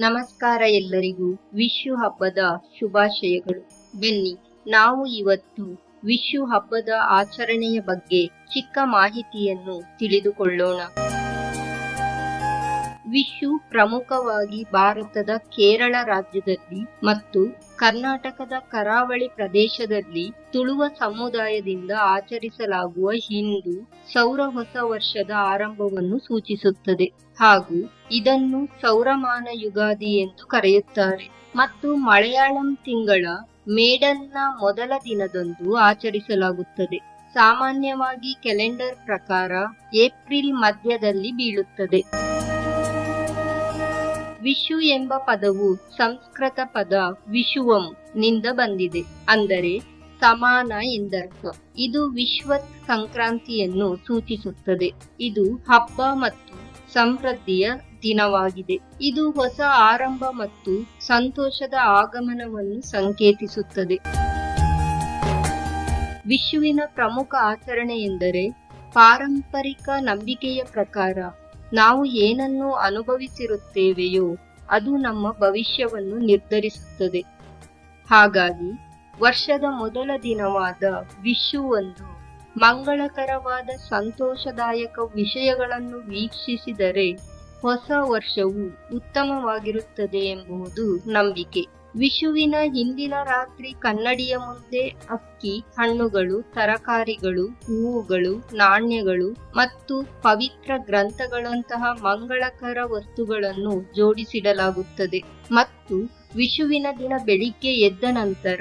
ನಮಸ್ಕಾರ ಎಲ್ಲರಿಗೂ ವಿಶ್ವ ಹಬ್ಬದ ಶುಭಾಶಯಗಳು. ಬನ್ನಿ, ನಾವು ಇವತ್ತು ವಿಶ್ವ ಹಬ್ಬದ ಆಚರಣೆಯ ಬಗ್ಗೆ ಚಿಕ್ಕ ಮಾಹಿತಿಯನ್ನು ತಿಳಿದುಕೊಳ್ಳೋಣ. ವಿಶು ಪ್ರಮುಖವಾಗಿ ಭಾರತದ ಕೇರಳ ರಾಜ್ಯದಲ್ಲಿ ಮತ್ತು ಕರ್ನಾಟಕದ ಕರಾವಳಿ ಪ್ರದೇಶದಲ್ಲಿ ತುಳುವ ಸಮುದಾಯದಿಂದ ಆಚರಿಸಲಾಗುವ ಹಿಂದೂ ಸೌರ ಹೊಸ ವರ್ಷದ ಆರಂಭವನ್ನು ಸೂಚಿಸುತ್ತದೆ ಹಾಗೂ ಇದನ್ನು ಸೌರಮಾನ ಯುಗಾದಿ ಎಂದು ಕರೆಯುತ್ತಾರೆ. ಮತ್ತು ಮಲಯಾಳಂ ತಿಂಗಳ ಮೇಡನ್ನ ಮೊದಲ ದಿನದಂದು ಆಚರಿಸಲಾಗುತ್ತದೆ. ಸಾಮಾನ್ಯವಾಗಿ ಕ್ಯಾಲೆಂಡರ್ ಪ್ರಕಾರ ಏಪ್ರಿಲ್ ಮಧ್ಯದಲ್ಲಿ ಬೀಳುತ್ತದೆ. ವಿಶು ಎಂಬ ಪದವು ಸಂಸ್ಕೃತ ಪದ ವಿಶುವಂ ನಿಂದ ಬಂದಿದೆ. ಅಂದರೆ ಸಮಾನ ಎಂದರ್ಥ. ಇದು ವಿಶ್ವ ಸಂಕ್ರಾಂತಿಯನ್ನು ಸೂಚಿಸುತ್ತದೆ. ಇದು ಹಬ್ಬ ಮತ್ತು ಸಮೃದ್ಧಿಯ ದಿನವಾಗಿದೆ. ಇದು ಹೊಸ ಆರಂಭ ಮತ್ತು ಸಂತೋಷದ ಆಗಮನವನ್ನು ಸಂಕೇತಿಸುತ್ತದೆ. ವಿಶುವಿನ ಪ್ರಮುಖ ಆಚರಣೆ ಎಂದರೆ ಪಾರಂಪರಿಕ ನಂಬಿಕೆಯ ಪ್ರಕಾರ ನಾವು ಏನನ್ನು ಅನುಭವಿಸಿರುತ್ತೇವೆಯೋ ಅದು ನಮ್ಮ ಭವಿಷ್ಯವನ್ನು ನಿರ್ಧರಿಸುತ್ತದೆ. ಹಾಗಾಗಿ ವರ್ಷದ ಮೊದಲ ದಿನವಾದ ವಿಶುವನ್ನು ಮಂಗಳಕರವಾದ ಸಂತೋಷದಾಯಕ ವಿಷಯಗಳನ್ನು ವೀಕ್ಷಿಸಿದರೆ ಹೊಸ ವರ್ಷವು ಉತ್ತಮವಾಗಿರುತ್ತದೆ ಎಂಬುದು ನಂಬಿಕೆ. ವಿಶುವಿನ ಹಿಂದಿನ ರಾತ್ರಿ ಕನ್ನಡಿಯ ಮುಂದೆ ಅಕ್ಕಿ, ಹಣ್ಣುಗಳು, ತರಕಾರಿಗಳು, ಹೂವುಗಳು, ನಾಣ್ಯಗಳು ಮತ್ತು ಪವಿತ್ರ ಗ್ರಂಥಗಳಂತಹ ಮಂಗಳಕರ ವಸ್ತುಗಳನ್ನು ಜೋಡಿಸಿಡಲಾಗುತ್ತದೆ. ಮತ್ತು ವಿಷುವಿನ ದಿನ ಬೆಳಿಗ್ಗೆ ಎದ್ದ ನಂತರ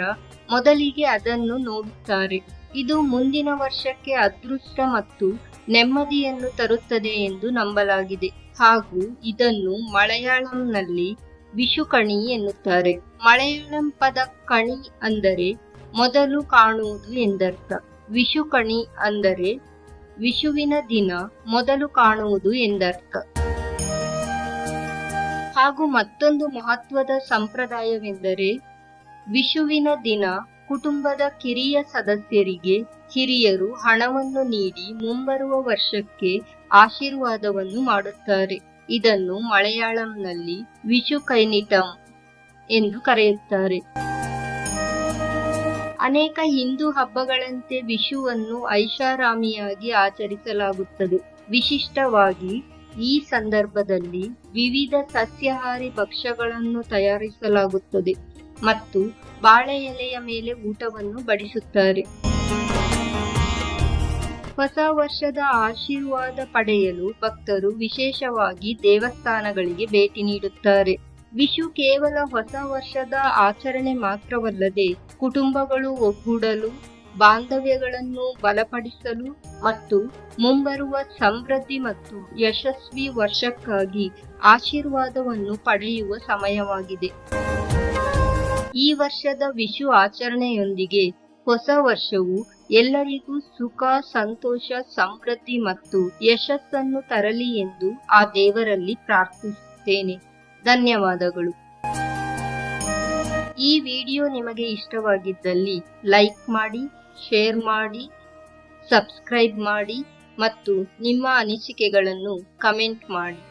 ಮೊದಲಿಗೆ ಅದನ್ನು ನೋಡುತ್ತಾರೆ. ಇದು ಮುಂದಿನ ವರ್ಷಕ್ಕೆ ಅದೃಷ್ಟ ಮತ್ತು ನೆಮ್ಮದಿಯನ್ನು ತರುತ್ತದೆ ಎಂದು ನಂಬಲಾಗಿದೆ. ಹಾಗೂ ಇದನ್ನು ಮಲಯಾಳಂನಲ್ಲಿ ವಿಷುಕಣಿ ಎನ್ನುತ್ತಾರೆ. ಮಲಯಾಳಂ ಪದ ಕಣಿ ಅಂದರೆ ಮೊದಲು ಕಾಣುವುದು ಎಂದರ್ಥ. ವಿಶುಕಣಿ ಅಂದರೆ ವಿಶುವಿನ ದಿನ ಮೊದಲು ಕಾಣುವುದು ಎಂದರ್ಥ. ಹಾಗೂ ಮತ್ತೊಂದು ಮಹತ್ವದ ಸಂಪ್ರದಾಯವೆಂದರೆ ವಿಶುವಿನ ದಿನ ಕುಟುಂಬದ ಕಿರಿಯ ಸದಸ್ಯರಿಗೆ ಹಿರಿಯರು ಹಣವನ್ನು ನೀಡಿ ಮುಂಬರುವ ವರ್ಷಕ್ಕೆ ಆಶೀರ್ವಾದವನ್ನು ಮಾಡುತ್ತಾರೆ. ಇದನ್ನು ಮಲಯಾಳಂನಲ್ಲಿ ವಿಶು ಕೈನಿಟಂ ಎಂದು ಕರೆಯುತ್ತಾರೆ. ಅನೇಕ ಹಿಂದೂ ಹಬ್ಬಗಳಂತೆ ವಿಷುವನ್ನು ಐಷಾರಾಮಿಯಾಗಿ ಆಚರಿಸಲಾಗುತ್ತದೆ. ವಿಶಿಷ್ಟವಾಗಿ ಈ ಸಂದರ್ಭದಲ್ಲಿ ವಿವಿಧ ಸಸ್ಯಾಹಾರಿ ಭಕ್ಷ್ಯಗಳನ್ನು ತಯಾರಿಸಲಾಗುತ್ತದೆ ಮತ್ತು ಬಾಳೆ ಎಲೆಯ ಮೇಲೆ ಊಟವನ್ನು ಬಡಿಸುತ್ತಾರೆ. ಹೊಸ ವರ್ಷದ ಆಶೀರ್ವಾದ ಪಡೆಯಲು ಭಕ್ತರು ವಿಶೇಷವಾಗಿ ದೇವಸ್ಥಾನಗಳಿಗೆ ಭೇಟಿ ನೀಡುತ್ತಾರೆ. ವಿಶು ಕೇವಲ ಹೊಸ ವರ್ಷದ ಆಚರಣೆ ಮಾತ್ರವಲ್ಲದೆ ಕುಟುಂಬಗಳು ಒಗ್ಗೂಡಲು, ಬಾಂಧವ್ಯಗಳನ್ನು ಬಲಪಡಿಸಲು ಮತ್ತು ಮುಂಬರುವ ಸಮೃದ್ಧಿ ಮತ್ತು ಯಶಸ್ವಿ ವರ್ಷಕ್ಕಾಗಿ ಆಶೀರ್ವಾದವನ್ನು ಪಡೆಯುವ ಸಮಯವಾಗಿದೆ. ಈ ವರ್ಷದ ವಿಶು ಆಚರಣೆಯೊಂದಿಗೆ ಹೊಸ ವರ್ಷವು ಎಲ್ಲರಿಗೂ ಸುಖ, ಸಂತೋಷ, ಸಮೃದ್ಧಿ ಮತ್ತು ಯಶಸ್ಸನ್ನು ತರಲಿ ಎಂದು ಆ ದೇವರಲ್ಲಿ ಪ್ರಾರ್ಥಿಸುತ್ತೇನೆ. ಧನ್ಯವಾದಗಳು. ಈ ವಿಡಿಯೋ ನಿಮಗೆ ಇಷ್ಟವಾಗಿದ್ದಲ್ಲಿ ಲೈಕ್ ಮಾಡಿ, ಶೇರ್ ಮಾಡಿ, ಸಬ್ಸ್ಕ್ರೈಬ್ ಮಾಡಿ ಮತ್ತು ನಿಮ್ಮ ಅನಿಸಿಕೆಗಳನ್ನು ಕಮೆಂಟ್ ಮಾಡಿ.